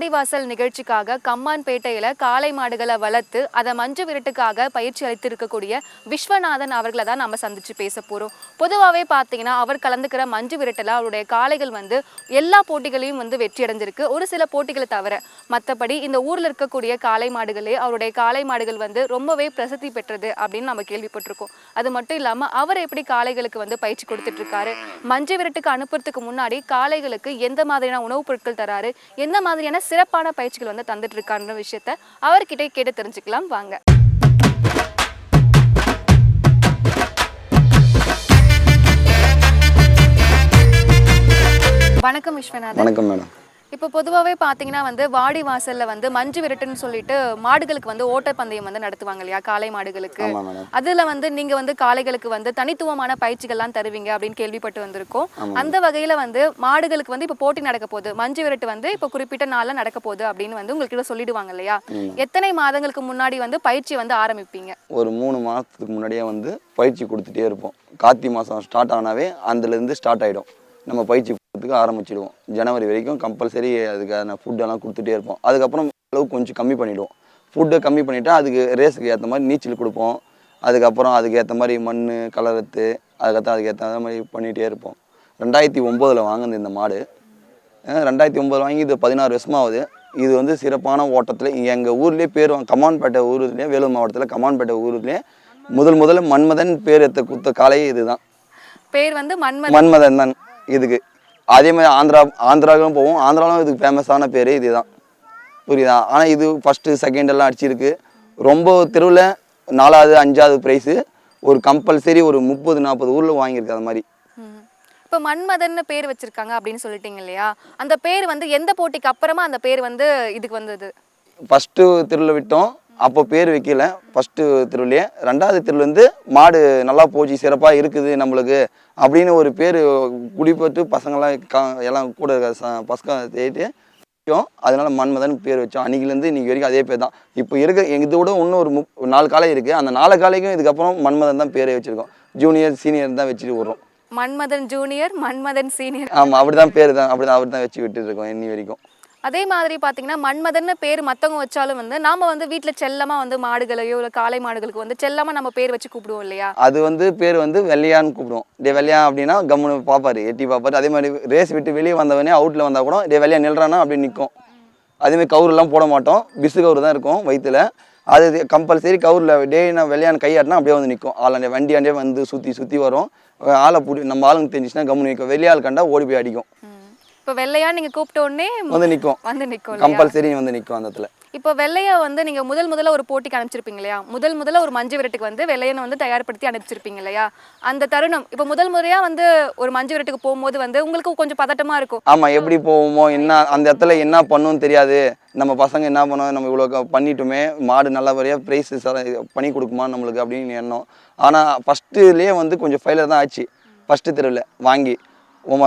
வாடிவாசல் நிகழ்ச்சிக்காக கம்மான்பேட்டையில் காளை மாடுகளை வளர்த்து அதை மஞ்சு விரட்டுக்காக பயிற்சி அளித்திருக்கக்கூடிய விஸ்வநாதன் அவர்களை தான் நம்ம சந்திச்சு பேச போகிறோம் பொதுவாகவே பார்த்தீங்கன்னா அவர் கலந்துக்கிற மஞ்சு விரட்டில் அவருடைய காளைகள் வந்து எல்லா போட்டிகளையும் வந்து வெற்றி அடைஞ்சிருக்கு. ஒரு சில போட்டிகளை தவிர மற்றபடி இந்த ஊரில் இருக்கக்கூடிய காளை மாடுகளே அவருடைய காளை மாடுகள் வந்து ரொம்பவே பிரசித்தி பெற்றது அப்படின்னு நம்ம கேள்விப்பட்டிருக்கோம். அது மட்டும் இல்லாமல் அவர் எப்படி காளைகளுக்கு வந்து பயிற்சி கொடுத்துட்டு இருக்காரு மஞ்சு விரட்டுக்கு அனுப்புறதுக்கு முன்னாடி காளைகளுக்கு எந்த மாதிரியான உணவுப் பொருட்கள் தராரு? எந்த மாதிரியான சிறப்பான பயிற்சிகள் வந்து தந்துட்டு இருக்கான்ற விஷயத்த அவர்கிட்ட கேட்டு தெரிஞ்சுக்கலாம். வாங்க. வணக்கம் விஸ்வநாதன். வணக்கம் மேடம். இப்போ பொதுவாகவே பார்த்தீங்கன்னா வந்து வாடி வாசல்ல வந்து மஞ்சு விரட்டுன்னு சொல்லிட்டு மாடுகளுக்கு வந்து ஓட்டப்பந்தயம் வந்து நடத்துவாங்க இல்லையா? காளை மாடுகளுக்கு. அதுல வந்து நீங்க வந்து காளைகளுக்கு வந்து தனித்துவமான பயிற்சிகள்லாம் தருவீங்க அப்படின்னு கேள்விப்பட்டு வந்திருக்கோம். அந்த வகையில வந்து மாடுகளுக்கு வந்து இப்போ போட்டி நடக்க போகுது. மஞ்சு விரட்டு வந்து இப்போ குறிப்பிட்ட நாள்ல நடக்க போகுது அப்படின்னு வந்து உங்ககிட்ட சொல்லிடுவாங்க இல்லையா? எத்தனை மாதங்களுக்கு முன்னாடி வந்து பயிற்சி வந்து ஆரம்பிப்பீங்க? ஒரு மூணு மாதத்துக்கு முன்னாடியே வந்து பயிற்சி கொடுத்துட்டே இருப்போம். கார்த்தி மாதம் ஸ்டார்ட் ஆனாவே அதுலேருந்து ஸ்டார்ட் ஆகிடும் நம்ம பயிற்சி கொடுத்துக்க ஆரம்பிச்சிடுவோம். ஜனவரி வரைக்கும் கம்பல்சரி அதுக்கான ஃபுட்டெல்லாம் கொடுத்துட்டே இருப்போம். அதுக்கப்புறம் அளவு கொஞ்சம் கம்மி பண்ணிவிடுவோம் ஃபுட்டை கம்மி பண்ணிவிட்டா அதுக்கு ரேஸுக்கு ஏற்ற மாதிரி நீச்சல் கொடுப்போம். அதுக்கப்புறம் அதுக்கு ஏற்ற மாதிரி மண் கலரத்து அதுக்கப்புறம் அதுக்கு ஏற்ற மாதிரி பண்ணிகிட்டே இருப்போம். ரெண்டாயிரத்தி ஒம்போதில் வாங்கினது இந்த மாடு. ரெண்டாயிரத்தி ஒம்பது வாங்கி இது பதினாறு வருஷமாகுது இது வந்து சிறப்பான ஓட்டத்தில் எங்கள் ஊர்லேயே பேர் கமான்பேட்டை ஊர்லேயே வேலூர் மாவட்டத்தில் கமான்பேட்டை ஊர்லேயே முதல் முதல்ல மன்மதன் பேர் எடுத்த குத்த காலையே இதுதான். பேர் வந்து மன்மத மன்மதன் தான் இதுக்கு. அதே மாதிரி ஆந்திரா ஆந்திராவுக்கும் போவோம். ஆந்திராவிலும் இதுக்கு ஃபேமஸான பேர் இதுதான். புரியுதா? ஆனால் இது ஃபஸ்ட்டு செகண்ட் எல்லாம் அடிச்சிருக்கு. ரொம்ப தெருவில் நாலாவது அஞ்சாவது ப்ரைஸு ஒரு கம்பல்சரி ஒரு முப்பது நாற்பது ஊரில் வாங்கியிருக்கு அது மாதிரி. இப்போ மன்மதன்னு பேர் வச்சிருக்காங்க அப்படின்னு சொல்லிட்டீங்க இல்லையா? அந்த பேர் வந்து எந்த போட்டிக்கு அப்புறமா அந்த பேர் வந்து இதுக்கு வந்தது? ஃபஸ்ட்டு தெருவில் விட்டோம். அப்போ பேர் வைக்கல. ஃபஸ்ட்டு தெருவுலையே. ரெண்டாவது வந்து மாடு நல்லா போச்சு சிறப்பாக இருக்குது நம்மளுக்கு அப்படின்னு ஒரு பேர் குடிப்பட்டு பசங்களாம் கா எல்லாம் கூட இருக்க ச- பசங்க தேடிட்டு அதனால மன்மதன் பேர் வச்சோம். அன்னைக்குலேருந்து இன்னைக்கு வரைக்கும் அதே பேர் தான். இப்போ இருக்க எங்க இதோட இன்னும் ஒரு முப் நாலு காலை இருக்குது அந்த நாலு காலைக்கும் இதுக்கப்புறம் மன்மதன் தான் பேரே வச்சுருக்கோம். ஜூனியர் சீனியர் தான் வச்சுட்டு விட்றோம் மன்மதன் ஜூனியர் மன்மதன் சீனியர் ஆமாம் அப்படி தான் பேர் தான் அப்படி தான் அப்படி தான் வச்சு விட்டுட்டு இருக்கோம் இன்னி வரைக்கும். அதே மாதிரி பார்த்தீங்கன்னா மன்மதன்னு பேர் மற்றவங்க வச்சாலும் வந்து நாம வந்து வீட்டில் செல்லமாக வந்து மாடுகளையோ இல்லை காளை மாடுகளுக்கு வந்து செல்லமாக நம்ம பேர் வச்சு கூப்பிடுவோம் இல்லையா? அது வந்து பேர் வந்து வெள்ளையான்னு கூப்பிடுவோம். டே வெள்ளையா அப்படின்னா கம்முன்னு பார்ப்பாரு எட்டி பார்ப்பாரு அதே மாதிரி ரேஸ் விட்டு வெளியே வந்தவனே அவுட்டில் வந்தால் கூட டே வெள்ளையா நில்றானா? அப்படி நிற்கும் அதேமாதிரி கவுருலாம் போட மாட்டோம். பிசு கவுரு தான் இருக்கும் வயிற்றுல அது கம்பல்சரி கவுரில் டே நான் வெள்ளையான கையாட்டினா அப்படியே வந்து நிற்கும் ஆளாண்டே வண்டியாண்டே வந்து சுற்றி சுற்றி வரும். ஆளை பிடி நம்ம ஆளுங்க தெரிஞ்சிச்சுன்னா கம்முன்னு நிற்கும் வெளியாள் கண்டா ஓடி போய் அடிக்கும். இப்போ வெள்ளையா நீங்க கூப்பிட்ட உடனே வந்து நிற்கும் வந்து நிற்கும் கம்பல்சரி வந்து நிற்கும் அந்த இடத்துல. இப்போ வெள்ளையா வந்து நீங்க முதல் முதல்ல ஒரு போட்டிக்கு அனுப்பிச்சிருப்பீங்க இல்லையா? முதல் முதல்ல ஒரு மஞ்சு விரட்டுக்கு வந்து வெள்ளையனை வந்து தயார்படுத்தி அனுப்பிச்சிருப்பீங்க இல்லையா? அந்த தருணம் இப்போ முதல் முறையா வந்து ஒரு மஞ்சு விரட்டுக்கு போகும்போது வந்து உங்களுக்கு கொஞ்சம் பதட்டமா இருக்கும். ஆமாம் எப்படி போவோமோ என்ன அந்த இடத்துல என்ன பண்ணுன்னு தெரியாது. நம்ம பசங்க என்ன பண்ணோம் நம்ம இவ்வளோ பண்ணிட்டோமே மாடு நல்லபடியாக ப்ரைஸ் பண்ணி கொடுக்குமா நம்மளுக்கு அப்படின்னு எண்ணம். ஆனால் ஃபஸ்ட்டுலேயே வந்து கொஞ்சம் ஃபெயிலர் தான் ஆச்சு. ஃபஸ்ட்டு தெருவில் வாங்கி.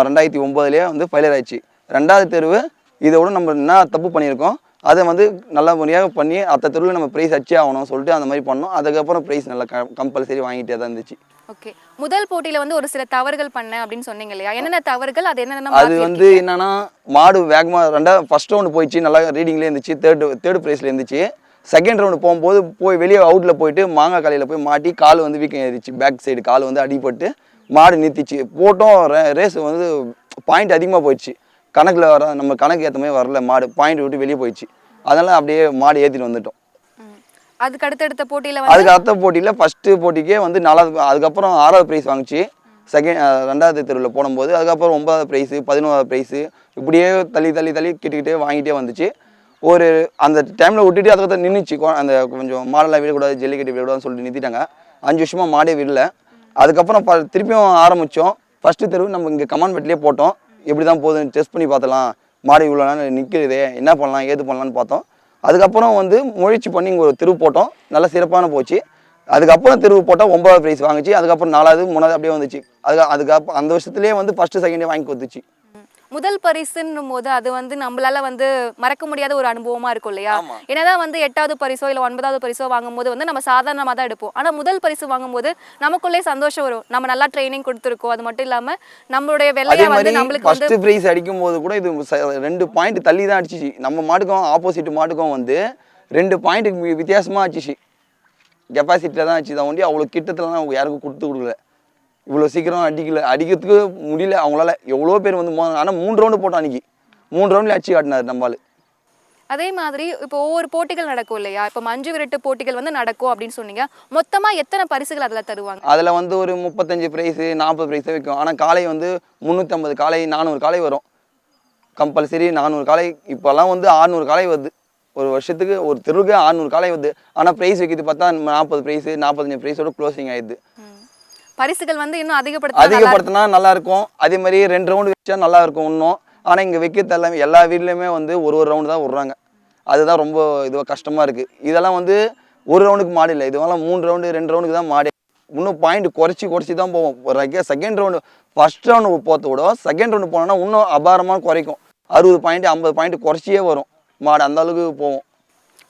ரெண்டாயிரத்தி ஒம்போதுலேயே வந்து ஃபெயிலர் ஆயிடுச்சு. ரெண்டாவது தெருவு இதை விட நம்ம என்ன தப்பு பண்ணியிருக்கோம் அதை வந்து நல்ல முறையாக பண்ணி அத்த தெருவில் நம்ம ப்ரைஸ் அச்சே ஆகணும் சொல்லிட்டு அந்த மாதிரி பண்ணோம். அதுக்கப்புறம் ப்ரைஸ் நல்லா கம்பல்சரி வாங்கிட்டே தான் இருந்துச்சு. ஓகே. முதல் போட்டியில வந்து ஒரு சில தவறுகள் பண்ணேன் அப்படின்னு சொன்னீங்க இல்லையா? என்னென்ன தவறுகள் அது என்னென்ன அது வந்து என்னன்னா மாடு வேகமாக ரெண்டா ஃபர்ஸ்ட் ரவுண்டு போயிடுச்சு நல்லா ரீடிங்லேயே இருந்துச்சு தேர்டு தேர்டு ப்ரைஸில் இருந்துச்சு. செகண்ட் ரவுண்டு போகும்போது போய் வெளியே அவுட்டில் போயிட்டு மாங்காய் காலையில் போய் மாட்டி கால் வந்து வீக்கம் ஏறிச்சு பேக் சைடு கால் வந்து அடிபட்டு மாடு நிறுத்திச்சு. போட்டோம் ரேஸ் வந்து பாயிண்ட் அதிகமாக போயிடுச்சு. கணக்கில் வர நம்ம கணக்கு ஏற்ற மாதிரி வரல மாடு. பாயிண்ட் விட்டு வெளியே போயிடுச்சு. அதனால் அப்படியே மாடு ஏற்றிட்டு வந்துட்டோம். அதுக்கு அடுத்தடுத்த போட்டியில அதுக்கு அடுத்த போட்டியில் ஃபஸ்ட்டு போட்டிக்கே வந்து நாலாவது அதுக்கப்புறம் ஆறாவது ப்ரைஸ் வாங்குச்சு. செகண்ட் ரெண்டாவது தெருவில் போடும்போது அதுக்கப்புறம் ஒன்பதாவது ப்ரைஸு பதினோராவது ப்ரைஸு இப்படியே தள்ளி தள்ளி தள்ளி கிட்டக்கிட்டே வாங்கிட்டே வந்துச்சு. ஒரு அந்த டைமில் விட்டுட்டு அதுக்கப்புறம் நின்றுச்சு அந்த கொஞ்சம் மாடெல்லாம் விடக்கூடாது ஜல்லிக்கட்டு விடக்கூடாதுன்னு சொல்லிட்டு நிறுத்திட்டாங்க. அஞ்சு வருஷமாக மாடே விடல. அதுக்கப்புறம் ப திருப்பியும் ஆரம்பித்தோம் ஃபஸ்ட்டு தெருவு நம்ம இங்கே கமான் பெட்லேயே போட்டோம். எப்படி தான் போகுதுன்னு டெஸ்ட் பண்ணி பார்த்தலாம். மாடு இவ்வளோ நேரம் நிற்கிறதே என்ன பண்ணலாம் ஏது பண்ணலான்னு பார்த்தோம். அதுக்கப்புறம் வந்து முயற்சி பண்ணி இங்கே ஒரு தெருவு போட்டோம். நல்லா சிறப்பான போச்சு. அதுக்கப்புறம் தெருவு போட்டால் ஒன்பதாவது ப்ரைஸ் வாங்கிச்சு. அதுக்கப்புறம் நாலாவது மூணாவது அப்படியே வந்துச்சு. அதுக்கு அதுக்கப்புறம் அந்த வருஷத்துலேயே வந்து ஃபஸ்ட்டு செகண்டே வாங்கி கொடுத்துச்சு. முதல் பரிசுன்னும் போது அது வந்து நம்மளால வந்து மறக்க முடியாத ஒரு அனுபவமா இருக்கும் இல்லையா. என்னதான் வந்து எட்டாவது பரிசோ இல்ல ஒன்பதாவது பரிசோ வாங்கும்போது வந்து நம்ம சாதாரணமா தான் எடுப்போம். ஆனா முதல் பரிசு வாங்கும்போது நமக்குள்ளே சந்தோஷம் வரும். நம்ம நல்லா ட்ரைனிங் கொடுத்துருக்கோம். அது மட்டும் இல்லாம நம்மளுடைய வெள்ளையா வந்து நம்மளுக்கு வந்து ப்ரைஸ் அடிக்கும் போது கூட இது ரெண்டு பாயிண்ட் தள்ளி தான் அடிச்சிச்சு. நம்ம மாட்டுக்கும் ஆப்போசிட் மாட்டுக்கும் வந்து ரெண்டு பாயிண்ட்டுக்கு வித்தியாசமா அடிச்சிச்சு. கெப்பாசிட்டியில் தான் அடிச்சு தான் ஒண்டி அவ்வளோ கிட்டத்துலலாம் அவங்க யாருக்கும் கொடுத்து கொடுக்கல. இவ்வளோ சீக்கிரம் அடிக்கல. அடிக்கிறதுக்கு முடியல. அவங்களால எவ்வளோ பேர் வந்து ஆனால் மூணு ரவுண்டு போட்டோம் அன்னைக்கு. மூணு ரவுண்ட்ல அடிச்சு காட்டினார் நம்மளால அதே மாதிரி இப்போ ஒவ்வொரு போட்டிகள் நடக்கும் இல்லையா? இப்போ மஞ்சு விரட்டு போட்டிகள் வந்து நடக்கும் அப்படின்னு சொன்னீங்க. மொத்தமா எத்தனை பரிசுகள் அதுல தருவாங்க? அதில் வந்து ஒரு முப்பத்தஞ்சு ப்ரைஸு நாற்பது ப்ரைஸ் வைக்கும். ஆனால் காலை வந்து முந்நூற்றம்பது காலை நானூறு காலை வரும். கம்பல்சரி நானூறு காலை இப்போல்லாம் வந்து ஆறுநூறு காலை வருது. ஒரு வருஷத்துக்கு ஒரு தெருவுக்கு ஆறுநூறு காலை வருது. ஆனால் ப்ரைஸ் வைக்கிறது பார்த்தா நாற்பது ப்ரைஸு நாற்பத்தஞ்சு ப்ரைஸோட க்ளோசிங் ஆயிடுது. பரிசுகள் வந்து இன்னும் அதிகப்படுத்த அதிகப்படுத்தினா நல்லா இருக்கும் அதே மாதிரி ரெண்டு ரவுண்டு வச்சா நல்லா இருக்கும் இன்னும். ஆனால் இங்கே வைக்கிறது எல்லாமே எல்லா வீட்லேயுமே வந்து ஒரு ஒரு ரவுண்டு தான் விட்றாங்க. அதுதான் ரொம்ப இதுவாக கஷ்டமாக இருக்குது இதெல்லாம் வந்து ஒரு ரவுண்டுக்கு மாடி இல்லை இதுவெல்லாம் மூணு ரவுண்டு ரெண்டு ரவுண்டுக்கு தான் மாடி. இன்னும் பாயிண்ட் குறைச்சி குறைச்சி தான் போவோம். ஒரு செகண்ட் ரவுண்டு ஃபர்ஸ்ட் ரவுண்டு போகிறத விட செகண்ட் ரவுண்டு போனோன்னா இன்னும் அபாரமாக குறைக்கும். அறுபது பாயிண்ட் ஐம்பது பாயிண்ட் குறைச்சியே வரும். மாடு அந்த அளவுக்கு போவோம்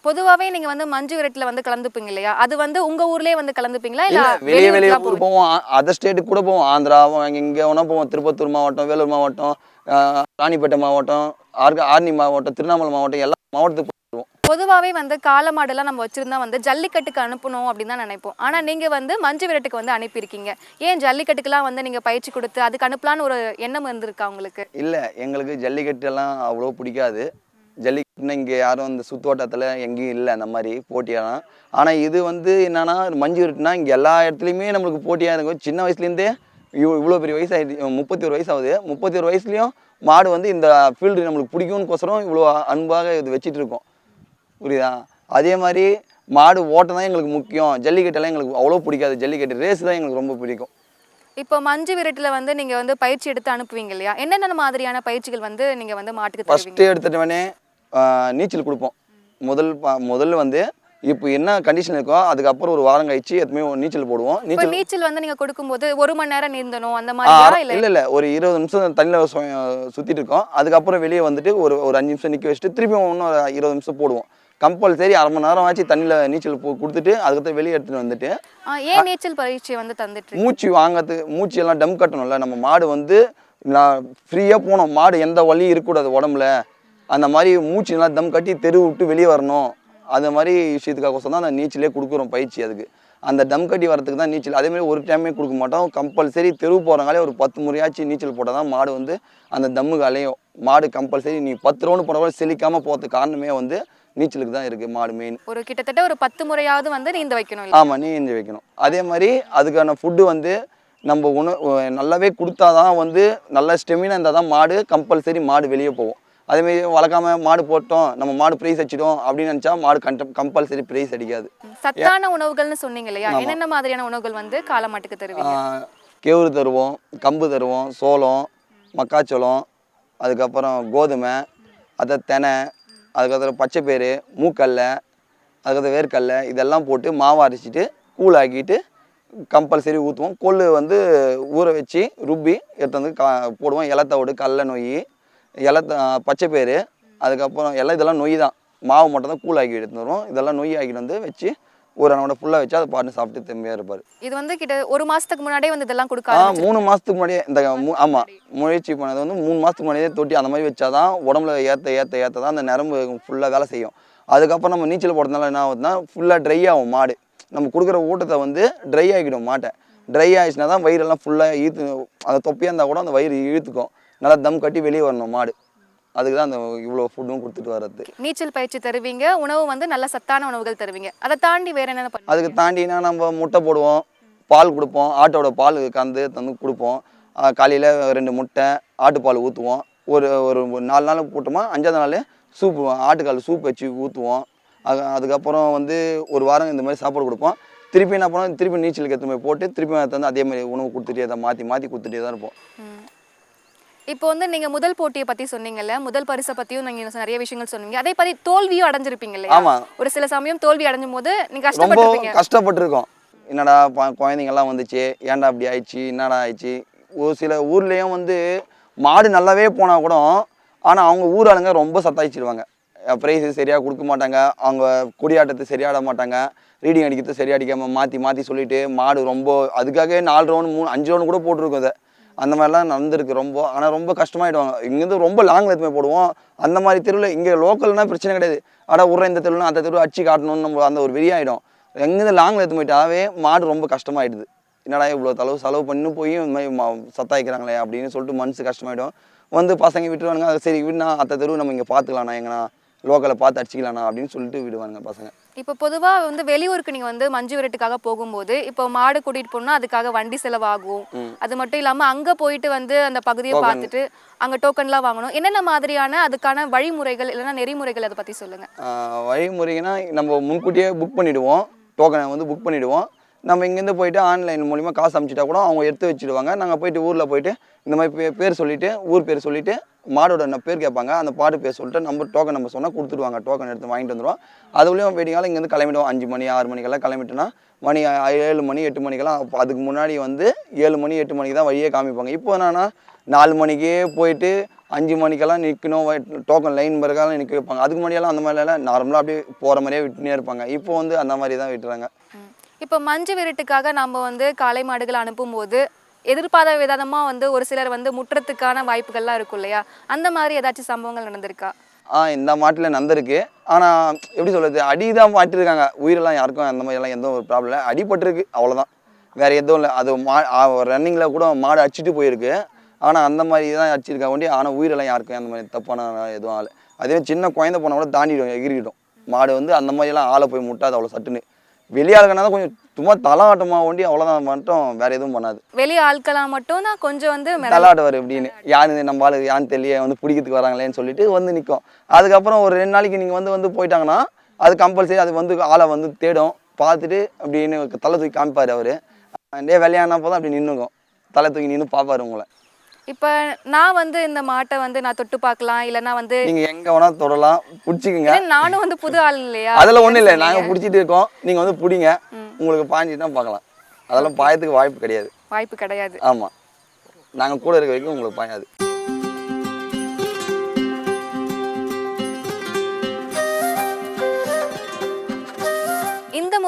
பொதுவாவே நீங்க வந்து மஞ்சு விரட்டுல வந்து கலந்துப்பீங்க இல்லையா? அது வந்து உங்க ஊர்லயே வந்து கலந்துப்பீங்களா? இல்ல வெளியே வெளியே ஊர் போவோம். அதர் ஸ்டேட்டுக்கு கூட போவோம். ஆந்திரா இங்கே வேணா போவோம். திருப்பத்தூர் மாவட்டம் வேலூர் மாவட்டம் ராணிப்பேட்டை மாவட்டம் ஆர்க ஆர்னி மாவட்டம் திருவண்ணாமலை மாவட்டம் எல்லா மாவட்டத்துக்கு போவோம் பொதுவாவே வந்து காளை மாடெல்லாம் நம்ம வச்சிருந்தா வந்து ஜல்லிக்கட்டுக்கு அனுப்பணும் அப்படின்னு தான் நினைப்போம். ஆனா நீங்க வந்து மஞ்சு விரட்டுக்கு வந்து அனுப்பியிருக்கீங்க. ஏன் ஜல்லிக்கட்டுக்கெல்லாம் வந்து நீங்க பயிற்சி கொடுத்து அதுக்கு அனுப்பலான்னு ஒரு எண்ணம் இருந்திருக்கா உங்களுக்கு? இல்லை எங்களுக்கு ஜல்லிக்கட்டு எல்லாம் அவ்வளோ பிடிக்காது. ஜல்லிக்கட்டுனா இங்கே யாரும் இந்த சுற்றுவட்டத்தில் எங்கேயும் இல்லை அந்த மாதிரி போட்டியெல்லாம் ஆனால் இது வந்து என்னன்னா மஞ்சு விரட்டுனா இங்கே எல்லா இடத்துலையுமே நம்மளுக்கு போட்டியாக இருக்கும். சின்ன வயசுலேருந்தே இவ்வளோ இவ்வளோ பெரிய வயசு ஆயிடுச்சு முப்பத்தி ஒரு வயசு ஆகுது முப்பத்தி ஒரு வயசுலேயும் மாடு வந்து இந்த ஃபீல்டு நம்மளுக்கு பிடிக்கும்னு இவ்வளோ அன்பாக இது வச்சிட்டு இருக்கோம் புரியுதா? அதே மாதிரி மாடு ஓட்டம் தான் எங்களுக்கு முக்கியம். ஜல்லிக்கட்டெல்லாம் எங்களுக்கு அவ்வளோ பிடிக்காது. ஜல்லிக்கட்டு ரேஸ் தான் எங்களுக்கு ரொம்ப பிடிக்கும். இப்போ மஞ்சு விரட்டுல வந்து நீங்க வந்து பயிற்சி எடுத்து அனுப்புவீங்க இல்லையா? என்னென்ன மாதிரியான பயிற்சிகள் வந்து நீங்க வந்து மாட்டுக்கு ஃபஸ்ட்டு எடுத்துட்டவனே நீச்சல் கொடுப்போம். முதல் ப- முதல்ல வந்து இப்போ என்ன கண்டிஷன் இருக்கோ அதுக்கப்புறம் ஒரு வாரம் கழிச்சு எப்பவுமே நீச்சல் போடுவோம். நீச்சல் நீச்சல் வந்து நீங்க கொடுக்கும்போது ஒரு மணி நேரம் நீந்தணும் அந்த அரை- இல்ல? இல்ல இல்ல. ஒரு இருபது நிமிஷம் தண்ணியில் சுத்திட்டு இருக்கோம். அதுக்கப்புறம் வெளியே வந்துட்டு ஒரு ஒரு அஞ்சு நிமிஷம் நிக்க வச்சுட்டு திருப்பியும் இன்னும் இருபது நிமிஷம் போடுவோம். கம்பல்சரி அரை மணி நேரம் ஆச்சு தண்ணியில் நீச்சல் கொடுத்துட்டு அதுக்கப்புறம் வெளியே எடுத்துட்டு வந்துட்டு ஏன் நீச்சல் பயிற்சி வந்து தந்துட்டு? மூச்சு வாங்கிறது மூச்சு எல்லாம் டம் கட்டணும்ல. நம்ம மாடு வந்து நான் ஃப்ரீயாக போனோம். மாடு எந்த வலியும் இருக்கக்கூடாது உடம்புல. அந்த மாதிரி மூச்சு நல்லா தம் கட்டி தெரு விட்டு வெளியே வரணும். அந்த மாதிரி விஷயத்துக்காக தான் அந்த நீச்சலே கொடுக்குறோம் பயிற்சி அதுக்கு. அந்த டம் கட்டி வரதுக்கு தான் நீச்சல். அதே மாதிரி ஒரு டைமே கொடுக்க மாட்டோம். கம்பல்சரி தெரு போகிறனாலே ஒரு பத்து முறையாச்சும் நீச்சல் போட்டால் தான் மாடு வந்து அந்த தம்முக்கு அலையும். மாடு கம்பல்சரி நீ பத்து ரவுண்டு போனவரை செழிக்காமல் போகிறதுக்கு காரணமே வந்து நீச்சலுக்கு தான் இருக்குது மாடு மெயின் ஒரு கிட்டத்தட்ட ஒரு பத்து முறையாவது வந்து நீந்த வைக்கணும் ஆமாம் நீ எஞ்சி வைக்கணும். அதே மாதிரி அதுக்கான ஃபுட்டு வந்து நம்ம உணவு நல்லாவே கொடுத்தாதான் வந்து நல்ல ஸ்டெமினா இருந்தால் தான் மாடு கம்பல்சரி மாடு வெளியே போகும். அதேமாரி வளர்க்காம மாடு போட்டோம் நம்ம மாடு ப்ரைஸ் அடிச்சிடும் அப்படின்னு நினச்சா மாடு கண்ட கம்பல்சரி ப்ரைஸ் அடிக்காது. சத்தான உணவுகள்னு சொன்னீங்க இல்லையா? என்னென்ன மாதிரியான உணவுகள் வந்து காளை மாட்டுக்கு தருவீங்க? கேவுரு தருவோம் கம்பு தருவோம் சோளம் மக்காச்சோளம் அதுக்கப்புறம் கோதுமை அதை தெனை அதுக்கப்புறம் பச்சைப்பயிறு மூக்கல்ல அதுக்கப்புறம் வேர்க்கடலை இதெல்லாம் போட்டு மாவு அரைச்சிட்டு கூழ் ஆக்கிட்டு கம்பல்சரி ஊற்றுவோம் கொள்ளு வந்து ஊற வச்சு ருப்பி எடுத்து வந்து கா போடுவோம். இலத்தோடு கடல நொய் இலத்த பச்சைப்பயிறு அதுக்கப்புறம் எல்லாம் இதெல்லாம் நொய் தான். மாவு மட்டும் தான் கூழ் ஆக்கி எடுத்துன்னு வருவோம். இதெல்லாம் நொய் ஆக்கிட்டு வந்து வச்சு ஒரு அண்ணோட ஃபுல்லாக வச்சு அதை பாட்டு சாப்பிட்டு தெம்பியாக இருப்பார். இது வந்து கிட்ட ஒரு மாசத்துக்கு முன்னாடியே வந்து இதெல்லாம் கொடுக்க ஆ. மூணு மாதத்துக்கு முன்னாடியே இந்த மூ- ஆமா முயற்சி பண்ணது வந்து மூணு மாதத்துக்கு முன்னாடியே தொட்டி அந்த மாதிரி வச்சாதான் உடம்புல ஏற்ற ஏற்ற ஏற்ற தான் அந்த நரம்பு ஃபுல்லாக வேலை செய்யும். அதுக்கப்புறம் நம்ம நீச்சல் போடுறதுனால என்ன ஆகுதுன்னா ஃபுல்லாக ட்ரை ஆகும் மாடு. நம்ம கொடுக்குற ஊட்டத்தை வந்து ட்ரை ஆகிடும் மாட்டை. ட்ரை ஆயிடுச்சுனா தான் வயிறெல்லாம் ஃபுல்லாக இழுத்து அந்த தொப்பியாக இருந்தால் கூட அந்த வயிறு இழுத்துக்கும். நல்லா தம் கட்டி வெளியே வரணும் மாடு. அதுக்கு தான் அந்த இவ்வளோ ஃபுட்டும் கொடுத்துட்டு வர்றது. நீச்சல் பயிற்சி தருவீங்க உணவு வந்து நல்ல சத்தான உணவுகள் தருவீங்க. அதை தாண்டி வேற என்னென்ன பண்ணுவீங்க அதுக்கு தாண்டினா நம்ம முட்டை போடுவோம் பால் கொடுப்போம் ஆட்டோட பால் கந்து தந்து கொடுப்போம். காலையில் ரெண்டு முட்டை ஆட்டுப்பால் ஊற்றுவோம் ஒரு ஒரு நாலு நாள் போட்டோமா அஞ்சாவது நாள் சூப் ஆட்டுக்கால் சூப் வச்சு ஊற்றுவோம் அது அதுக்கப்புறம் வந்து ஒரு வாரம் இந்த மாதிரி சாப்பாடு கொடுப்போம். திருப்பி என்ன பண்ணுவோம் திருப்பி நீச்சலுக்கு எடுத்து போட்டு திருப்பி தந்து அதே மாதிரி உணவு கொடுத்துட்டே தான் மாற்றி மாற்றி கொடுத்துட்டே தான் இருப்போம். இப்போ வந்து நீங்க முதல் போட்டியை பத்தி சொன்னீங்கல்ல முதல் பரிசை பத்தியும் நீங்க நிறைய விஷயங்கள் சொன்னீங்க. அதே பத்தி தோல்வியும் அடைஞ்சிருப்பீங்க இல்லையா? ஆமா. ஒரு சில சமயம் தோல்வி அடைஞ்சும் போது நீங்க ரொம்ப கஷ்டப்பட்டிருப்பீங்க கஷ்டப்பட்டிருக்கோம். என்னடா குழந்தைங்கெல்லாம் வந்துச்சு ஏன்டா அப்படி ஆயிடுச்சு என்னடா ஆயிடுச்சு? ஒரு சில ஊர்லேயும் வந்து மாடு நல்லாவே போனால் கூட ஆனால் அவங்க ஊர் ஆளுங்க ரொம்ப சத்தாயிச்சிடுவாங்க ப்ரைஸு சரியாக கொடுக்க மாட்டாங்க அவங்க கொடியாட்டத்தை சரியாட மாட்டாங்க ரீடிங் அடிக்கிறது சரியா அடிக்காமல் மாற்றி மாற்றி சொல்லிட்டு மாடு ரொம்ப அதுக்காகவே நாலு ரவுண்டு மூணு அஞ்சு ரவுண்டு கூட போட்டிருக்கும் அதை. அந்த மாதிரிலாம் நடந்திருக்கு ரொம்ப. ஆனால் ரொம்ப கஷ்டமாயிடுவாங்க. இங்கேருந்து ரொம்ப லாங்கில் எடுத்து போய் போடுவோம். அந்த மாதிரி தெருவில் இங்கே லோக்கல்னால் பிரச்சனை கிடையாது. அட உற இந்த தெருவில் அந்த தெருவில் அடிச்சு காட்டணும்னு நம்ம அந்த ஒரு வெறியாயிடும் எங்கேருந்து லாங்கில் எடுத்து போயிட்டாவே மாடு ரொம்ப கஷ்டமாயிடுது. என்னடா இவ்வளோ தளவு செலவு பண்ணி போய் இந்த மாதிரி ம- சத்தாய்க்கிறாங்களே அப்படின்னு சொல்லிட்டு மனசு கஷ்டமாயிடும். வந்து பசங்க விட்டுருவானுங்க. அது சரி விடுனா அத்தை தெருவு நம்ம இங்கே பார்த்துக்கலாம்ண்ணா எங்கண்ணா? லோக்கலை பார்த்து அடிச்சிக்கலாண்ணா அப்படின்னு சொல்லிட்டு விடுவானுங்க பசங்க. இப்போ பொதுவாக வந்து வெளியூருக்கு நீங்கள் வந்து மஞ்சு விரட்டுக்காக போகும்போது இப்போ மாடு கூட்டிகிட்டு போகணும்னா அதுக்காக வண்டி செலவாகும். அது மட்டும் இல்லாமல் அங்கே போயிட்டு வந்து அந்த பகுதியை. பார்த்துட்டு அங்கே டோக்கன்லாம் வாங்கணும். என்னென்ன மாதிரியான அதுக்கான வழிமுறைகள் இல்லைன்னா நெறிமுறைகள் அதை பற்றி சொல்லுங்கள் ஆஹ் வழிமுறைங்கன்னா நம்ம முன்கூட்டியே புக் பண்ணிவிடுவோம் டோக்கனை வந்து புக் பண்ணிவிடுவோம் நம்ம இங்கேருந்து போயிட்டு ஆன்லைன் மூலிமா காசு அமுச்சிட்டா கூட அவங்க எடுத்து வச்சுடுவாங்க. நாங்கள் போயிட்டு ஊரில் போயிட்டு இந்த மாதிரி பே- பேர் சொல்லிவிட்டு ஊர் பேர் சொல்லிவிட்டு மாடோட பேர் கேட்பாங்க. அந்த பாட்டு பேர் சொல்லிட்டு நம்ம டோக்கன் நம்ம சொன்னால் கொடுத்துடுவாங்க. டோக்கன் எடுத்து வாங்கிட்டு வந்துடுவோம். அதுலேயும் வெடிக்காலம் இங்கேருந்து கிளம்பிடுவோம். அஞ்சு மணி ஆறு மணிக்கெல்லாம் கிளம்பிட்டோன்னா மணி ஏழு மணி எட்டு மணிக்கெல்லாம் அப்போ அதுக்கு முன்னாடி வந்து ஏழு மணி எட்டு மணிக்கு தான் வழியே காமிப்பாங்க. இப்போ என்னன்னா நாலு மணிக்கே போயிட்டு அஞ்சு மணிக்கெல்லாம் நிற்கணும் டோக்கன் லைன் பிறகாலாம் நிற்க வைப்பாங்க. அதுக்கு முன்னாடியெல்லாம் அந்த மாதிரிலாம் நார்மலாக அப்படியே போகிற மாதிரியே விட்டுனே இருப்பாங்க. இப்போ வந்து அந்த மாதிரி தான் விட்டுறாங்க. இப்போ மஞ்சு விரட்டுக்காக நம்ம வந்து காளை மாடுகள் அனுப்பும்போது எதிர்பாராத விதமாக வந்து ஒரு சிலர் வந்து முற்றத்துக்கான வாய்ப்புகள்லாம் இருக்கும் இல்லையா? அந்த மாதிரி ஏதாச்சும் சம்பவங்கள் நடந்திருக்கா? ஆ இந்த மாட்டில் நடந்திருக்கு. ஆனால் எப்படி சொல்கிறது அடி தான் மாட்டிருக்காங்க. உயிரெல்லாம் யாருக்கும் அந்த மாதிரிலாம் எந்த ஒரு ப்ராப்ளம் இல்லை. அடிபட்டிருக்கு. அவ்வளோதான் வேறு எதுவும் இல்லை. அது மா ரன்னிங்கில் கூட மாடு அடிச்சிட்டு போயிருக்கு. ஆனால் அந்த மாதிரி தான் அடிச்சிருக்கா ஒண்டி. ஆனால் உயிரெல்லாம் யாருக்கும் அந்த மாதிரி தப்பான எதுவும் ஆகலை. அதே சின்ன குழந்தை போனால் கூட தாண்டிடும் எகிரிடும். மாடு வந்து அந்த மாதிரிலாம் ஆளை போய் முட்டாது அவ்வளோ சட்டுன்னு. வெளியாளுக்கனா தான் கொஞ்சம் சும்மா தலாட்டமாக ஒண்டி அவ்வளோதான் மட்டும் வேறு எதுவும் பண்ணாது. வெளி ஆட்களாக மட்டும் தான் கொஞ்சம் வந்து தலாடுவார் எப்படின்னு யாரு நம்ம ஆளு? யான்னு தெரியல வந்து பிடிக்கிறதுக்கு வராங்களேன்னு சொல்லிட்டு வந்து நிற்கும் அதுக்கப்புறம் ஒரு ரெண்டு நாளைக்கு நீங்கள் வந்து வந்து போயிட்டாங்கன்னா அது கம்பல்சரி அது வந்து ஆளை வந்து தேடும். பார்த்துட்டு அப்படின்னு தலை தூக்கி காமிப்பார் அவர். டே வெள்ளையானா போதும் அப்படி நின்றுக்கும் தலை தூக்கி நின்று பார்ப்பாரு உங்களை. இப்போ நான் வந்து இந்த மாட்டை வந்து நான் தொட்டு பார்க்கலாம் இல்லைன்னா வந்து நீங்கள் எங்கே வேணால் தொடலாம் பிடிச்சிக்குங்க. நானும் வந்து புது ஆள் இல்லையா? அதெல்லாம் ஒன்றும் இல்லை நாங்கள் பிடிச்சிட்டு இருக்கோம். நீங்கள் வந்து பிடிங்க. உங்களுக்கு பாஞ்சிட்டுனா பார்க்கலாம். அதெல்லாம் பாயத்துக்கு வாய்ப்பு கிடையாது. வாய்ப்பு கிடையாது. ஆமாம் நாங்கள் கூட இருக்க வரைக்கும் உங்களுக்கு பாயாது.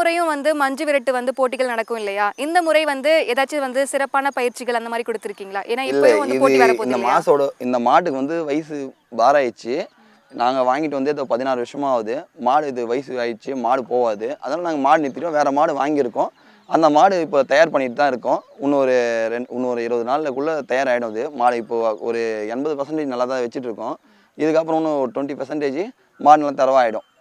முறையும் வந்து மஞ்சு விரட்டு வந்து போட்டிகள் நடக்கும் இல்லையா? இந்த முறை வந்து ஏதாச்சும் வந்து சிறப்பான பயிற்சிகள் அந்த மாதிரி கொடுத்துருக்கீங்களா? ஏன்னா இப்பயும் வந்து போட்டி இந்த மாசோட இந்த மாட்டுக்கு வந்து வயசு பாரம் ஆயிடுச்சு நாங்கள் வாங்கிட்டு வந்து இது பதினாறு வருஷமா ஆகுது. மாடு இது வயசு ஆயிடுச்சு மாடு போகாது. அதனால் நாங்கள் மாடு நிறுத்திட்டோம். வேறு மாடு வாங்கியிருக்கோம். அந்த மாடு இப்போ தயார் பண்ணிட்டு தான் இருக்கோம். இன்னொரு ரெண்டு இன்னொரு இருபது நாளுக்குள்ளே தயாராகிடும் அது. மாடு இப்போ ஒரு எண்பது பர்சன்டேஜ் நல்லா தான் வச்சுட்டு இருக்கோம். இதுக்கப்புறம் இன்னும் ஒரு டுவெண்ட்டி பர்சன்டேஜ் மாடு நல்லா தரவாயிடும். இப்போ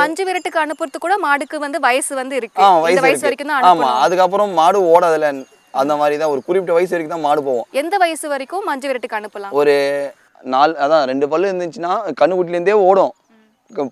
மஞ்சு விரட்டுக்கு அனுப்புறது கூட மாடுக்கு வந்து வயசு வந்து இருக்கு. இந்த வயசு வரைக்கும் தான். ஆமா அதுக்கப்புறம் மாடு ஓடாதுல அந்த மாதிரி தான் ஒரு குறிப்பிட்ட வயசு வரைக்கும் தான் மாடு போவோம். எந்த வயசு வரைக்கும் மஞ்சு விரட்டுக்கு அனுப்பலாம்? ஒரு நாலு அதான் ரெண்டு பல்லு இருந்துச்சுன்னா கண்ணுக்குட்டிலேருந்தே ஓடும்.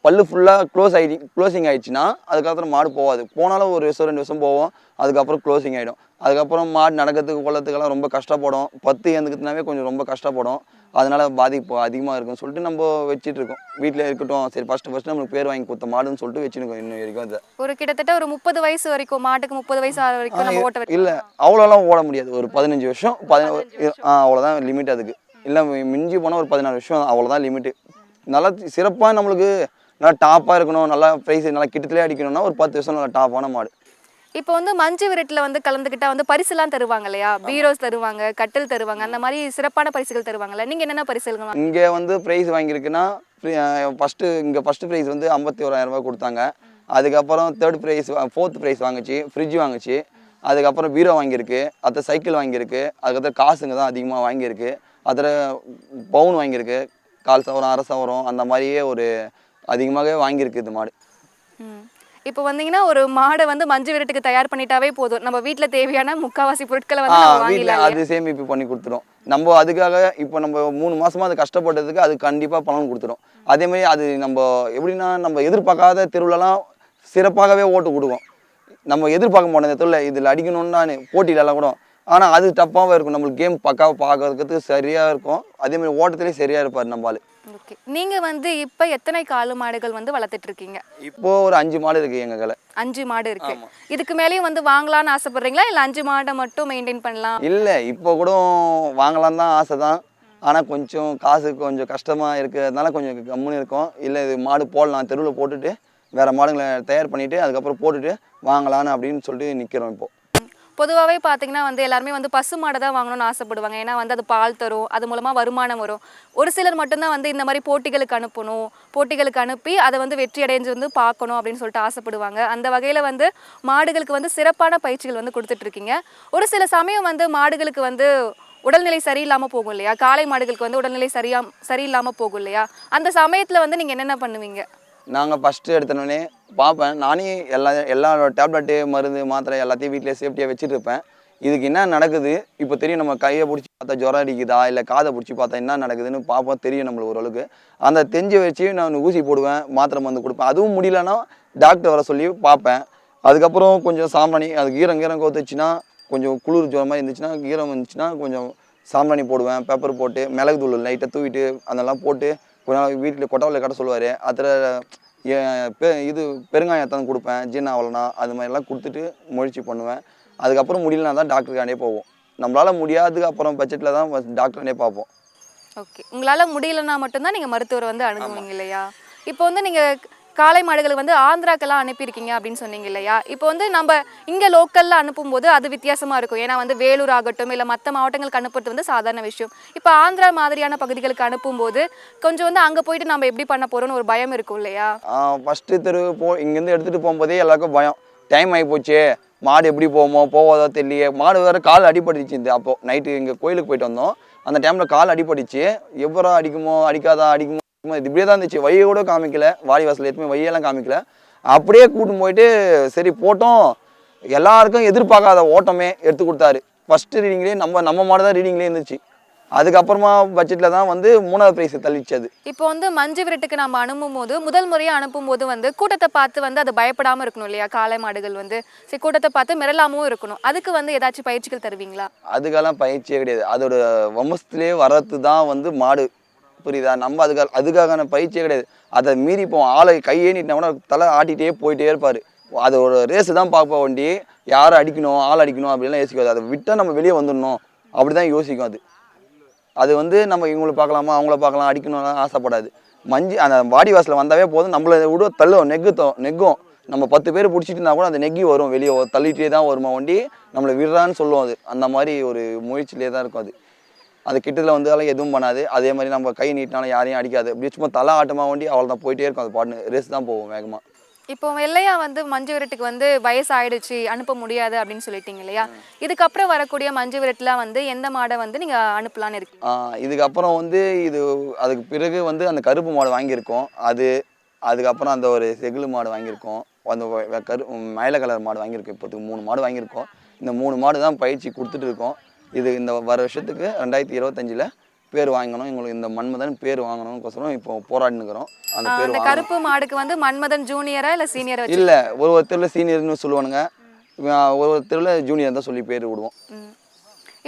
பல்லு ஃபுல்லாக க்ளோஸ் ஆகி க்ளோசிங் ஆயிடுச்சுன்னா அதுக்கப்புறம் மாடு போகாது போனாலும் ஒரு வருஷம் ரெண்டு வருஷம் போவோம் அதுக்கப்புறம் க்ளோசிங் ஆகிடும் அதுக்கப்புறம் மாடு நடக்கிறதுக்கு கொள்ளத்துக்கெல்லாம் ரொம்ப கஷ்டப்படும். பத்து ஏந்துக்குனாவே கொஞ்சம் ரொம்ப கஷ்டப்படும். அதனால பாதிப்பு அதிகமாக இருக்கும்னு சொல்லிட்டு நம்ம வச்சிட்டு இருக்கோம் வீட்டில் இருக்கட்டும். சரி ஃபஸ்ட்டு ஃபஸ்ட்டு நம்மளுக்கு பேர் வாங்கி கொடுத்த மாடுன்னு சொல்லிட்டு வச்சுருக்கோம் இன்னும் வரைக்கும் அதை. ஒரு கிட்டத்தட்ட ஒரு முப்பது வயசு வரைக்கும் மாட்டுக்கு முப்பது வயசு ஆகிற வரைக்கும் நம்ம ஓட்ட இல்லை அவ்வளோலாம் ஓட முடியாது. ஒரு பதினஞ்சு வருஷம் பதின ஆ அவ்வளோதான் லிமிட் அதுக்கு. இல்லை மிஞ்சி போனால் ஒரு பதினாறு வருஷம் அவ்வளோதான் லிமிட்டு நல்லா சிறப்பாக நம்மளுக்கு நல்லா டாப்பாக இருக்கணும். நல்லா ப்ரைஸ் நல்லா கிட்டத்திலே அடிக்கணும்னா ஒரு பத்து வருஷம் நல்லா டாப்பான மாடு. இப்போ வந்து மஞ்சு விரட்டுல வந்து கலந்துக்கிட்டா வந்து பரிசுலாம் தருவாங்க இல்லையா பீரோஸ் தருவாங்க கட்டில் தருவாங்க அந்த மாதிரி சிறப்பான பரிசுகள் தருவாங்கல்ல? நீங்க என்னென்ன பரிசுகள் இங்கே வந்து ப்ரைஸ் வாங்கியிருக்குன்னா ஃபஸ்ட்டு இங்கே ஃபஸ்ட்டு ப்ரைஸ் வந்து ஐம்பத்தி ஓராயிரம் ரூபாய் கொடுத்தாங்க. அதுக்கப்புறம் தேர்ட் ப்ரைஸ் ஃபோர்த் ப்ரைஸ் வாங்குச்சு ஃப்ரிட்ஜ் வாங்குச்சு. அதுக்கப்புறம் பீரோ வாங்கியிருக்கு அடுத்த சைக்கிள் வாங்கியிருக்கு அதுக்கப்புறம் காசுங்க தான் அதிகமாக வாங்கியிருக்கு. அதில் பவுன் வாங்கியிருக்கு கால் சவரம் அரை சவரம் அந்த மாதிரியே ஒரு அதிகமாகவே வாங்கியிருக்கு இது மாடு. இப்போ வந்தீங்கன்னா ஒரு மாடை வந்து மஞ்சு விரட்டுக்கு தயார் பண்ணிட்டாவே போதும். நம்ம வீட்ல தேவையான முக்காவாசி பொருட்களை வந்து வீட்டில் வாங்கிடலாம் அது சேமிப்பு பண்ணி கொடுத்துரும். நம்ம அதுக்காக இப்போ நம்ம மூணு மாசமா அது கஷ்டப்பட்டதுக்கு அது கண்டிப்பாக பலன் கொடுத்துரும். அதே மாதிரி அது நம்ம எப்படின்னா நம்ம எதிர்பார்க்காத தெருவுலலாம் சிறப்பாகவே ஓட்டு கொடுக்கும் நம்ம எதிர்பார்க்க மாட்டோம். இந்த தெருவில் இதில் அடிக்கணும்னு போட்டியிலலாம் கூட ஆனால் அது டப்பாகவும் இருக்கும். நம்மளுக்கு கேம் பக்காவாக பார்க்கறதுக்கு சரியாக இருக்கும். அதே மாதிரி ஓட்டத்துலேயும் சரியாக இருப்பார் நம்ம ஆளு. ஓகே நீங்க வந்து இப்போ எத்தனை காளை மாடுகள் வந்து வளர்த்துட்டு இருக்கீங்க? இப்போ ஒரு அஞ்சு மாடு இருக்குது எங்கள் களை அஞ்சு மாடு இருக்கு. இதுக்கு மேலேயும் வந்து வாங்கலாம்னு ஆசைப்படுறீங்களா? இல்ல அஞ்சு மாடை மட்டும் மெயின்டைன் பண்ணலாம்? இல்லை இப்போ கூட வாங்கலாம் தான் ஆசை தான். ஆனால் கொஞ்சம் காசு கொஞ்சம் கஷ்டமாக இருக்கிறதுனால கொஞ்சம் கம்முன்னு இருக்கும். இல்லை இது மாடு போடலாம். தெருவில் போட்டுட்டு வேறு மாடுங்களை தயார் பண்ணிவிட்டு அதுக்கப்புறம் போட்டுட்டு வாங்கலான்னு அப்படின்னு சொல்லிட்டு நிற்கிறோம் இப்போது பொதுவாகவே பார்த்தீங்கன்னா வந்து எல்லாருமே வந்து பசு மாடை தான் வாங்கணும்னு ஆசைப்படுவாங்க. ஏன்னா வந்து அது பால் தரும் அது மூலமாக வருமானம் வரும். ஒரு சிலர் மட்டும்தான் வந்து இந்த மாதிரி போட்டிகளுக்கு அனுப்பணும் போட்டிகளுக்கு அனுப்பி அதை வந்து வெற்றி அடைஞ்சு வந்து பார்க்கணும் அப்படின்னு சொல்லிட்டு ஆசைப்படுவாங்க. அந்த வகையில் வந்து மாடுகளுக்கு வந்து சிறப்பான பயிற்சிகள் வந்து கொடுத்துட்ருக்கீங்க ஒரு சில சமயம் வந்து மாடுகளுக்கு வந்து உடல்நிலை சரியில்லாமல் போகும் இல்லையா? காளை மாடுகளுக்கு வந்து உடல்நிலை சரியா சரியில்லாமல் போகும் இல்லையா? அந்த சமயத்தில் வந்து நீங்கள் என்னென்ன பண்ணுவீங்க? நாங்கள் ஃபஸ்ட்டு எடுத்தோடனே பார்ப்பேன். நானே எல்லா எல்லா டேப்லெட்டு மருந்து மாத்திரை எல்லாத்தையும் வீட்டிலே சேஃப்டியாக வச்சுட்டு இருப்பேன் இதுக்கு என்ன நடக்குது? இப்போ தெரியும் நம்ம கையை பிடிச்சி பார்த்தா ஜுரம் அடிக்குதா? இல்லை காதை பிடிச்சி பார்த்தா என்ன நடக்குதுன்னு பார்ப்போம். தெரியும் நம்மளுக்கு ஓரளவுக்கு. அந்த தெஞ்சு வச்சு நான் ஊசி போடுவேன் மாத்திரை மருந்து கொடுப்பேன். அதுவும் முடியலன்னா டாக்டர் வர சொல்லி பார்ப்பேன். அதுக்கப்புறம் கொஞ்சம் சாம்பிராணி அது ஈரம் கீரம் கோத்துச்சுன்னா கொஞ்சம் குளிர் ஜுரமாக இருந்துச்சுன்னா ஈரம் இருந்துச்சுன்னா கொஞ்சம் சாம்பிராணி போடுவேன். பேப்பர் போட்டு மிளகு தூள் லைட்டாக தூவிட்டு அதெல்லாம் போட்டு கொஞ்ச நாள் வீட்டில் கொட்டவலை கட்ட சொல்லுவார். அதில் இது பெருங்காயத்தான் கொடுப்பேன் ஜீரணம் ஆகலைனா அது மாதிரிலாம் கொடுத்துட்டு முயற்சி பண்ணுவேன். அதுக்கப்புறம் முடியலனா தான் டாக்டருக்காண்டே போவோம். நம்மளால் முடியாததுக்கு அப்புறம் பட்ஜெட்டில் தான் டாக்டர்னே பார்ப்போம். ஓகே உங்களால் முடியலன்னா மட்டும்தான் நீங்கள் மருத்துவரை வந்து அணுகுவீங்க இல்லையா? இப்போ வந்து நீங்கள் காளை மாடுகள் வந்து ஆந்திராக்கெல்லாம் அனுப்பியிருக்கீங்க அப்படின்னு சொன்னீங்க இல்லையா? இப்போ வந்து நம்ம இங்கே லோக்கலில் அனுப்பும்போது அது வித்தியாசமாக இருக்கும். ஏன்னா வந்து வேலூர் ஆகட்டும் இல்லை மற்ற மாவட்டங்களுக்கு அனுப்புறது வந்து சாதாரண விஷயம். இப்போ ஆந்திரா மாதிரியான பகுதிகளுக்கு அனுப்பும்போது கொஞ்சம் வந்து அங்கே போயிட்டு நம்ம எப்படி பண்ண போகிறோம்னு ஒரு பயம் இருக்கும் இல்லையா? ஃபஸ்ட்டு தெரு போ இங்கேருந்து எடுத்துகிட்டு போகும்போதே எல்லாருக்கும் பயம். டைம் ஆகிப்போச்சு மாடு எப்படி போவோமோ போவாதோ தெரியலையே. மாடு வேறு கால் அடிபட்டுச்சு இந்த அப்போது நைட்டு இங்கே கோயிலுக்கு போயிட்டு வந்தோம். அந்த டைமில் கால் அடிபட்டுச்சு. எவ்வளோ அடிக்குமோ அடிக்காதா அடிக்குமோ அடிக்குமோ, இது இப்படியே தான் இருந்துச்சு. வழியை கூட காமிக்கல. வாடி வாசல் எதுவுமே வழியெல்லாம் காமிக்கல. அப்படியே கூட்டின்னு போயிட்டு சரி போட்டோம். எல்லாருக்கும் எதிர்பார்க்காத ஓட்டமே எடுத்து கொடுத்தாரு. ஃபஸ்ட்டு ரீடிங்லேயே நம்ம நம்ம மாடு தான் ரீடிங்லேயே இருந்துச்சு. அதுக்கப்புறமா பட்ஜெட்டில் தான் வந்து மூணாவது ப்ரைஸ் தள்ளிச்சு அது இப்போ வந்து மஞ்சு விரட்டுக்கு நம்ம அனுப்பும் போது முதல் முறையாக அனுப்பும் போது வந்து கூட்டத்தை பார்த்து வந்து அது பயப்படாமல் இருக்கணும் இல்லையா? காளை மாடுகள் வந்து. சரி கூட்டத்தை பார்த்து மிரளாமவும் இருக்கணும். அதுக்கு வந்து ஏதாச்சும் பயிற்சிகள் தருவீங்களா? அதுக்கெல்லாம் பயிற்சியே கிடையாது. அதோட வம்சத்துலேயே வர்றது தான் வந்து மாடு. புரியுதா? நம்ம அதுக்காக அதுக்கான பயிற்சியே கிடையாது. அதை மீறி இப்போ ஆளை கையே நீட்டினா கூட தலை ஆட்டிகிட்டே போயிட்டே இருப்பார். அதோட ரேஸு தான் பார்ப்போம் வண்டி. யாரை அடிக்கணும் ஆள் அடிக்கணும் அப்படிலாம் யோசிக்காது அதை விட்டால் நம்ம வெளியே வந்துடணும். அப்படி தான் யோசிக்கும் அது. அது வந்து நம்ம இவங்களை பார்க்கலாமா அவங்கள பார்க்கலாம் அடிக்கணும்லாம் ஆசைப்படாது. மஞ்சு அந்த வாடி வாசலில் வந்தாவே போதும். நம்மளை விட தள்ளும் நெக்குத்தோம் நெக்கும். நம்ம பத்து பேர் பிடிச்சிட்டு இருந்தால் கூட அந்த நெக்கி வரும் வெளியே தள்ளிகிட்டே தான் வருமா வண்டி? நம்மளை விடுறான்னு சொல்லுவோம் அது. அந்த மாதிரி ஒரு முயற்சியிலே தான் இருக்கும் அது. அது கிட்டத்தில் வந்தாலும் எதுவும் பண்ணாது. அதே மாதிரி நம்ம கை நீட்டினாலும் யாரையும் அடிக்காது. அப்படியே சும்மா தலை ஆட்டமா வண்டி அவ்வளோ தான் போயிட்டே இருக்கும் அது பாட்டு ரேஸ் தான் போகும் வேகமாக இப்போ வெள்ளையா வந்து மஞ்சு விரட்டுக்கு வந்து வயசு ஆயிடுச்சு அனுப்ப முடியாது அப்படின்னு சொல்லிட்டீங்க இல்லையா? இதுக்கப்புறம் வரக்கூடிய மஞ்சு விரட்டுலாம் வந்து எந்த மாடை வந்து நீங்க அனுப்பலான்னு இருக்கு? இதுக்கப்புறம் வந்து இது அதுக்கு பிறகு வந்து அந்த கருப்பு மாடு வாங்கியிருக்கோம். அது அதுக்கப்புறம் அந்த ஒரு செகிலு மாடு வாங்கியிருக்கோம். அந்த கரு மயில கலர் மாடு வாங்கியிருக்கோம். இப்போதுக்கு மூணு மாடு வாங்கியிருக்கோம். இந்த மூணு மாடு தான் பயிற்சி கொடுத்துட்டு இருக்கோம். இது இந்த வர வருஷத்துக்கு ரெண்டாயிரத்தி இருபத்தஞ்சில் பேர் வாங்கணும். எங்களுக்கு இந்த மன்மதன் பேர் வாங்கணும்னு இப்போ போராடின்னு இருக்கிறோம் அந்த பேர் கருப்பு மாடுக்கு வந்து மன்மதன் ஜூனியரா இல்ல சீனியரா இல்லை ஒரு ஒரு தெருவில் சீனியர்னு சொல்லுவானுங்க. ஒரு ஒரு தெருவில் ஜூனியர் தான் சொல்லி பேர் விடுவோம்.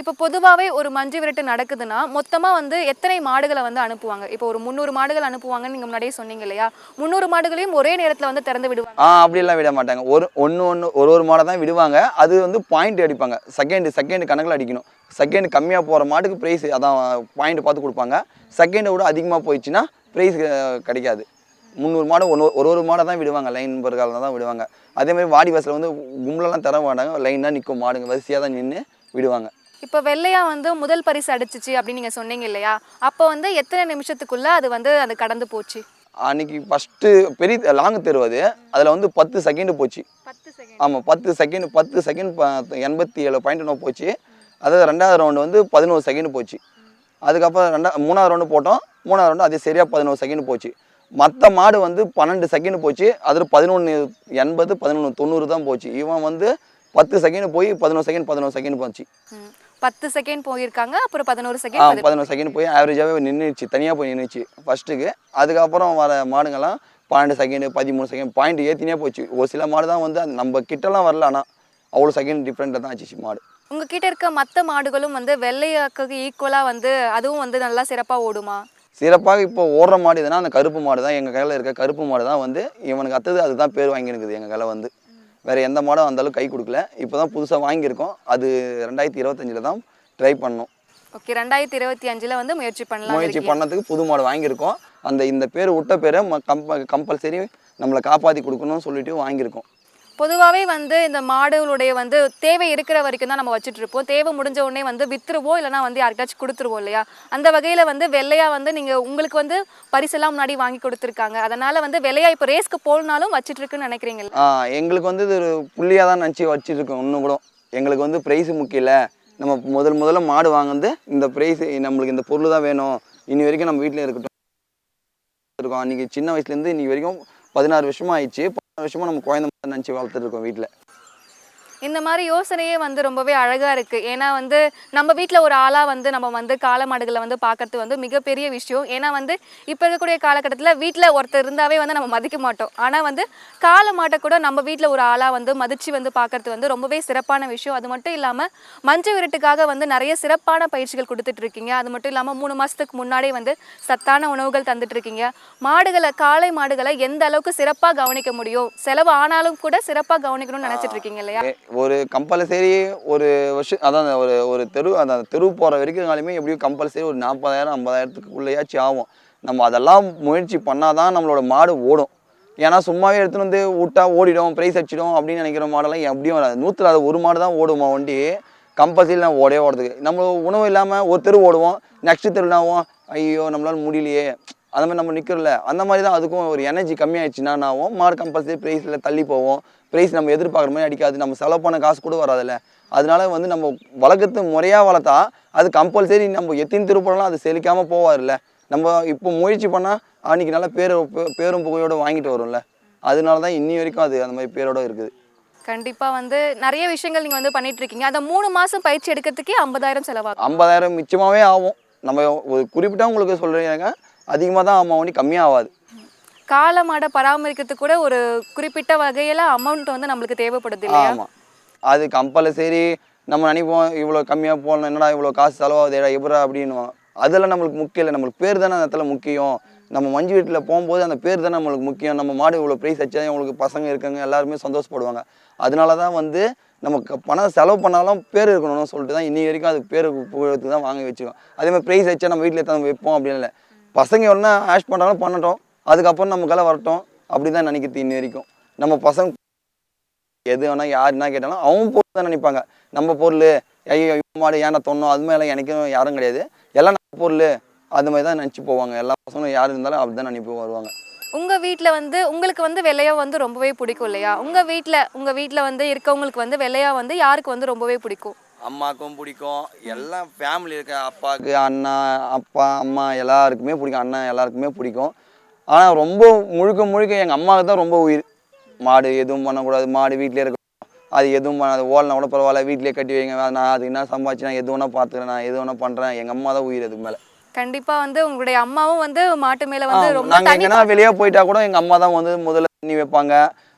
இப்போ பொதுவாகவே ஒரு மஞ்சு விரட்டு நடக்குதுன்னா மொத்தமாக வந்து எத்தனை மாடுகளை வந்து அனுப்புவாங்க? இப்போ ஒரு முந்நூறு மாடுகள் அனுப்புவாங்கன்னு நீங்கள் முன்னாடியே சொன்னீங்க இல்லையா? முந்நூறு மாடுகளையும் ஒரே நேரத்தில் வந்து திறந்து விடுவாங்க. ஆ அப்படிலாம் விட மாட்டாங்க. ஒரு ஒன்று ஒன்று ஒரு ஒரு மாடை தான் விடுவாங்க. அது வந்து பாயிண்ட் அடிப்பாங்க. செகண்ட் செகண்ட் கணக்கில் அடிக்கணும். செகண்ட் கம்மியாக போகிற மாட்டுக்கு ப்ரைஸ் அதான் பாயிண்ட் பார்த்து கொடுப்பாங்க. செகண்டை விட அதிகமாக போயிடுச்சுன்னா ப்ரைஸ் கிடைக்காது. முந்நூறு மாடு ஒன்று ஒரு ஒரு மாடை தான் விடுவாங்க. லைன் பருகாலில் தான் விடுவாங்க. அதே மாதிரி வாடி வாசலில் வந்து கும்பலெல்லாம் தர மாட்டாங்க. லைனாக நிற்கும் மாடுங்க வரிசையாக தான் நின்று விடுவாங்க. இப்போ வெள்ளையா வந்து முதல் பரிசு அடிச்சிச்சு அப்படின்னு நீங்கள் சொன்னீங்க இல்லையா? அப்போ வந்து எத்தனை நிமிஷத்துக்குள்ள அது வந்து அது கடந்து போச்சு? அன்னைக்கு ஃபஸ்ட்டு பெரிய லாங் தெரு அது. அதில் வந்து பத்து செகண்டு போச்சு. ஆமாம் பத்து செகண்ட் பத்து செகண்ட் எண்பத்தி ஏழு பாயிண்ட் என்ன போச்சு. அதாவது ரெண்டாவது ரவுண்டு வந்து பதினோரு செகண்ட் போச்சு. அதுக்கப்புறம் ரெண்டா மூணாவது ரவுண்டு போட்டோம். மூணாவது ரவுண்டு அது சரியாக பதினோரு செகண்ட் போச்சு. மற்ற மாடு வந்து பன்னெண்டு செகண்ட் போச்சு. அதில் பதினொன்று எண்பது பதினொன்று தொண்ணூறு தான் போச்சு. இவன் வந்து பத்து செகண்ட் போய் பதினோரு செகண்ட் பதினோரு செகண்ட் போச்சு. பத்து செகண்ட் போயிருக்காங்க அப்புறம் பதினோரு செகண்ட் பதினோரு செகண்ட் போய் ஆவரேஜாகவே நின்றுச்சு தனியாக போய் நின்றுச்சு ஃபஸ்ட்டுக்கு அதுக்கப்புறம் வர மாடுங்கெல்லாம் பன்னெண்டு செகண்டு பதிமூணு செகண்ட் பாயிண்ட் ஏற்றினே போச்சு. ஒரு சில மாடு தான் வந்து நம்ம கிட்டலாம் வரல ஆனால் அவ்வளோ செகண்ட் டிஃப்ரெண்ட்டாக தான் ஆச்சு மாடு. உங்ககிட்ட இருக்க மற்ற மாடுகளும் வந்து வெள்ளையாக்கு ஈக்குவலாக வந்து அதுவும் வந்து நல்லா சிறப்பாக ஓடுமா? சிறப்பாக இப்போ ஓடுற மாடு எதுனா அந்த கருப்பு மாடு தான். எங்கள் கையில் இருக்க கருப்பு மாடு தான் வந்து இவனுக்கு அத்தது அதுதான் பேர் வாங்கியிருக்குது எங்கள் கையில் வந்து. வேறு எந்த மாடும் அந்த அளவுக்கு கை கொடுக்கல. இப்போ தான் புதுசாக வாங்கியிருக்கோம். அது ரெண்டாயிரத்தி இருபத்தஞ்சில் தான் ட்ரை பண்ணோம். ஓகே ரெண்டாயிரத்தி இருபத்தி அஞ்சுல வந்து முயற்சி பண்ணலாம் முயற்சி பண்ணதுக்கு புது மாடு வாங்கியிருக்கோம். அந்த இந்த பேர் விட்ட பேரை கம்ப கம்பல்சரி நம்மளை காப்பாற்றி கொடுக்கணும்னு சொல்லிட்டு வாங்கியிருக்கோம். பொதுவாகவே வந்து இந்த மாடுகளுடைய வந்து தேவை இருக்கிற வரைக்கும் தான் நம்ம வச்சுட்டு இருப்போம் தேவை முடிஞ்ச உடனே வந்து வித்துருவோம் இல்லைனா வந்து யாருக்காச்சும் கொடுத்துருவோம் இல்லையா? அந்த வகையில் வந்து வெள்ளையா வந்து நீங்கள் உங்களுக்கு வந்து பரிசெல்லாம் முன்னாடி வாங்கி கொடுத்துருக்காங்க. அதனால வந்து வெள்ளையா இப்போ ரேஸ்க்கு போகணுனாலும் வச்சுட்டு இருக்குன்னு நினைக்கிறீங்களா எங்களுக்கு வந்து இது ஒரு புள்ளியாக தான் நினச்சி வச்சுருக்கோம் இன்னும் கூட. எங்களுக்கு வந்து ப்ரைஸ் முக்கியம் இல்லை. நம்ம முதல் முதல்ல மாடு வாங்குறது இந்த ப்ரைஸ் நம்மளுக்கு இந்த பொருள் தான் வேணும். இனி வரைக்கும் நம்ம வீட்டில் இருக்கட்டும். இருக்கோம். அன்றைக்கி சின்ன வயசுலேருந்து இன்றைக்கி வரைக்கும் பதினாறு வருஷமாக ஆயிடுச்சு. பதினாறு நம்ம குழந்தை நினச்சி வளர்த்துட்டு இருக்கோம் வீட்டில் இந்த மாதிரி யோசனையே வந்து ரொம்பவே அழகாக இருக்குது ஏன்னா வந்து நம்ம வீட்டில் ஒரு ஆளாக வந்து நம்ம வந்து காளை மாடுகளை வந்து பார்க்கறது வந்து மிகப்பெரிய விஷயம். ஏன்னா வந்து இப்போ இருக்கக்கூடிய காலகட்டத்தில் வீட்டில் ஒருத்தர் இருந்தாவே வந்து நம்ம மதிக்க மாட்டோம். ஆனால் வந்து காளை மாட்டை கூட நம்ம வீட்டில் ஒரு ஆளாக வந்து மதித்து வந்து பார்க்கறது வந்து ரொம்பவே சிறப்பான விஷயம். அது மட்டும் இல்லாமல் மஞ்சள் விரட்டுக்காக வந்து நிறைய சிறப்பான பயிற்சிகள் கொடுத்துட்டு இருக்கீங்க. அது மட்டும் இல்லாமல் மூணு மாதத்துக்கு முன்னாடியே வந்து சத்தான உணவுகள் தந்துட்டு இருக்கீங்க. மாடுகளை காளை மாடுகளை எந்த அளவுக்கு சிறப்பாக கவனிக்க முடியும்? செலவு ஆனாலும் கூட சிறப்பாக கவனிக்கணும்னு நினச்சிட்டு இருக்கீங்க இல்லையா? ஒரு கம்பல்சரி ஒரு வருஷம் அதான் அந்த ஒரு ஒரு தெரு அந்த தெரு போகிற வரைக்கும்னாலுமே எப்படியும் கம்பல்சரி ஒரு நாற்பதாயிரம் ஐம்பதாயிரத்துக்குள்ளேயாச்சும் ஆகும். நம்ம அதெல்லாம் முயற்சி பண்ணால் தான் நம்மளோட மாடு ஓடும். ஏன்னா சும்மாவே எடுத்துன்னு வந்து விட்டா ஓடிடும் ப்ரைஸ் அடிச்சிடும் அப்படின்னு நினைக்கிற மாடெல்லாம் எப்படியும் வராது. நூற்றில் அது ஒரு மாடு தான் ஓடுமா வண்டி? கம்பல்சரி நான் ஓடவே ஓடுறதுக்கு. நம்ம உணவு இல்லாமல் ஒரு தெரு ஓடுவோம் நெக்ஸ்ட் தெரு ஐயோ நம்மளால் முடியலையே. அந்த மாதிரி நம்ம நிற்கிறல அந்த மாதிரி தான் அதுக்கும் ஒரு எனர்ஜி கம்மியாயிடுச்சுன்னா என்ன ஆகும்? மாடு கம்பல்சரி ப்ரைஸில் தள்ளி போவோம். ப்ரைஸ் நம்ம எதிர்பார்க்குற மாதிரி அடிக்காது. நம்ம செலவு பண்ண காசு கூட வராதுல்ல. அதனால வந்து நம்ம வளர்க்குறது முறையாக வளர்த்தா அது கம்பல்சரி நம்ம எத்தனை திருப்பலாம் அது செழிக்காமல் போவார்ல நம்ம இப்போ முயற்சி பண்ணால் அன்றைக்கி நல்ல பேர் பேரும் புகையோட வாங்கிட்டு வரும்ல. அதனால தான் இன்னி வரைக்கும் அது அந்த மாதிரி பேரோட இருக்குது. கண்டிப்பா வந்து நிறைய விஷயங்கள் நீங்க வந்து பண்ணிட்டு இருக்கீங்க. அந்த மூணு மாசம் பயிற்சி எடுக்கிறதுக்கே ஐம்பதாயிரம் செலவாகும். ஐம்பதாயிரம் மிச்சமாகவே ஆகும். நம்ம ஒரு குறிப்பிட்டவங்களுக்கு சொல்கிறீங்க அதிகமாக தான் ஆகும் ஒண்டி கம்மியாக ஆகாது காளை மாடை பராமரிக்கிறதுக்கு கூட ஒரு குறிப்பிட்ட வகையில அமௌண்ட் வந்து நம்மளுக்கு தேவைப்படுது ஆமாம் அது கம்பல்சரி நம்ம நினைப்போம் இவ்வளோ கம்மியாக போகணும் என்னடா இவ்வளோ காசு செலவாகுதேடா எப்படா அப்படின்னுவோம் அதெல்லாம் நம்மளுக்கு முக்கியம் இல்லை. நம்மளுக்கு பேர் தானே அந்த இடத்துல முக்கியம். நம்ம மஞ்சு வீட்டில் போகும்போது அந்த பேர் தானே நம்மளுக்கு முக்கியம். நம்ம மாடு இவ்வளோ ப்ரைஸ் வச்சா உங்களுக்கு பசங்க இருக்காங்க எல்லாருமே சந்தோஷப்படுவாங்க. அதனால தான் வந்து நமக்கு பணம் செலவு பண்ணாலும் பேர் இருக்கணும்னு சொல்லிட்டு தான் இன்னி வரைக்கும் அதுக்கு பேர் தான் வாங்கி வச்சுக்கோம். அதே மாதிரி ப்ரைஸ் வச்சா நம்ம வீட்டில் எடுத்து வைப்போம் அப்படின்னு இல்லை. பசங்க ஒன்றா ஆஷ் பண்ணுறாலும் பண்ணட்டும். அதுக்கப்புறம் நமக்கெல்லாம் வரட்டும். அப்படி தான் நினைக்கிறது இன்னி வரைக்கும். நம்ம பசங்க எது வேணால் யார் என்ன கேட்டாலும் அவங்க பொருள் தான் நினைப்பாங்க. நம்ம பொருள் ஐயோ மாடு ஏன்னா தொன்னோம் அது மேலே எனக்கும் யாரும் கிடையாது. எல்லாம் நம்ம பொருள். அது மாதிரி தான் நினச்சி போவாங்க. எல்லா பசங்களும் யார் இருந்தாலும் அப்படி தான் நினைப்பு வருவாங்க. உங்கள் வீட்டில் வந்து உங்களுக்கு வந்து விலையா வந்து ரொம்பவே பிடிக்கும் இல்லையா? உங்கள் வீட்டில் உங்கள் வீட்டில் வந்து இருக்கவங்களுக்கு வந்து விலையா வந்து யாருக்கு வந்து ரொம்பவே பிடிக்கும்? அம்மாவுக்கும் பிடிக்கும். எல்லாம் ஃபேமிலி இருக்க அப்பாவுக்கு அண்ணா அப்பா அம்மா எல்லாருக்குமே பிடிக்கும். அண்ணன் எல்லாருக்குமே பிடிக்கும். ஆனால் ரொம்ப முழுக்க முழுக்க எங்கள் அம்மாவுக்கு தான் ரொம்ப உயிர். மாடு எதுவும் பண்ணக்கூடாது. மாடு வீட்டிலே இருக்கும் அது எதுவும் பண்ணாது. ஓடனா கூட பரவாயில்ல. வீட்டிலே கட்டி வைங்க. நான் அதுக்கு என்ன சம்பாதிச்சு நான் எது வேணா பார்த்துக்கிறேன் நான் எது வேணா பண்ணுறேன் எங்கள் அம்மா தான் உயிர் அதுக்கு மேலே. கண்டிப்பா வந்து உங்களுடைய அம்மாவும் வந்து மாட்டு மேல வந்து ரொம்ப நாங்கள் எங்கன்னா வெளியே போயிட்டா கூட எங்கள் அம்மா தான் வந்து முதல்ல தண்ணி வைப்பாங்க.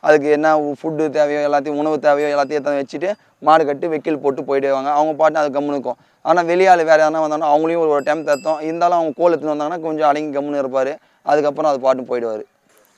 அதுக்கு என்ன ஃபுட்டு தேவையோ எல்லாத்தையும் உணவு தேவையோ எல்லாத்தையும் எடுத்து வச்சுட்டு மாடு கட்டி வெக்கில் போட்டு போயிடுவாங்க அவங்க பாட்டு அது கம்முன்னு இருக்கும். ஆனால் வெளியால் வேறு எதனா வந்தாங்கன்னா அவங்களையும் ஒரு டைம் தத்தோம் இருந்தாலும் அவங்க கோல் எடுத்துன்னு வந்தாங்கன்னா கொஞ்சம் அடங்கி கம்முன்னு இருப்பார். அதுக்கப்புறம் அது பாட்டு போயிடுவார்.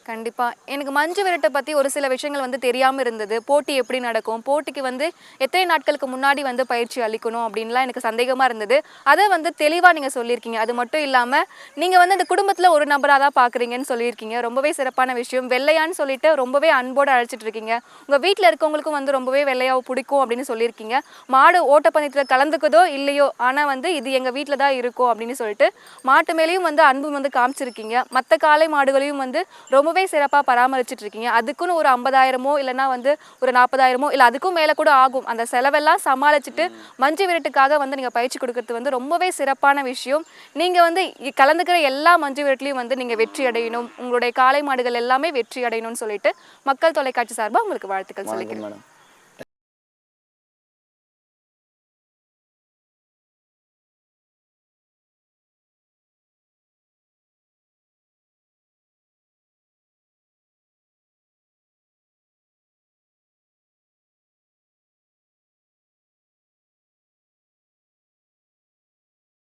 கண்டிப்பாக எனக்கு மஞ்சு விரட்டை பற்றி ஒரு சில விஷயங்கள் வந்து தெரியாமல் இருந்தது. போட்டி எப்படி நடக்கும்? போட்டிக்கு வந்து எத்தனை நாட்களுக்கு முன்னாடி வந்து பயிற்சி அளிக்கணும் அப்படின்லாம் எனக்கு சந்தேகமாக இருந்தது. அதை வந்து தெளிவாக நீங்கள் சொல்லியிருக்கீங்க. அது மட்டும் இல்லாமல் நீங்கள் வந்து இந்த குடும்பத்தில் ஒரு நபராக தான் பார்க்குறீங்கன்னு சொல்லியிருக்கீங்க. ரொம்பவே சிறப்பான விஷயம். வெள்ளையான்னு சொல்லிட்டு ரொம்பவே அன்போடு அழைச்சிட்டு இருக்கீங்க. உங்கள் வீட்டில் இருக்கவங்களுக்கும் வந்து ரொம்பவே வெள்ளையாக பிடிக்கும் அப்படின்னு சொல்லியிருக்கீங்க. மாடு ஓட்டப்பந்தயத்தில் கலந்துக்குதோ இல்லையோ ஆனால் வந்து இது எங்கள் வீட்டில் தான் இருக்கும் அப்படின்னு சொல்லிட்டு மாட்டு மேலேயும் வந்து அன்பு வந்து காமிச்சிருக்கீங்க. மற்ற காளை மாடுகளையும் வந்து ரொம்ப ரொம்பவே சிறப்பாக பராமரிச்சிட்டு இருக்கீங்க அதுக்குன்னு ஒரு ஐம்பதாயிரமோ இல்லைன்னா வந்து ஒரு நாற்பதாயிரமோ இல்லை அதுக்கும் மேலே கூட ஆகும். அந்த செலவெல்லாம் சமாளிச்சுட்டு மஞ்சு விரட்டுக்காக வந்து நீங்கள் பயிற்சி கொடுக்கறது வந்து ரொம்பவே சிறப்பான விஷயம். நீங்கள் வந்து கலந்துக்கிற எல்லா மஞ்சு விரட்டுலையும் வந்து நீங்கள் வெற்றி அடையணும். உங்களுடைய காளை மாடுகள் எல்லாமே வெற்றி அடையணும்னு சொல்லிட்டு மக்கள் தொலைக்காட்சி சார்பாக உங்களுக்கு வாழ்த்துக்கள் சொல்லிக்கிறேன்.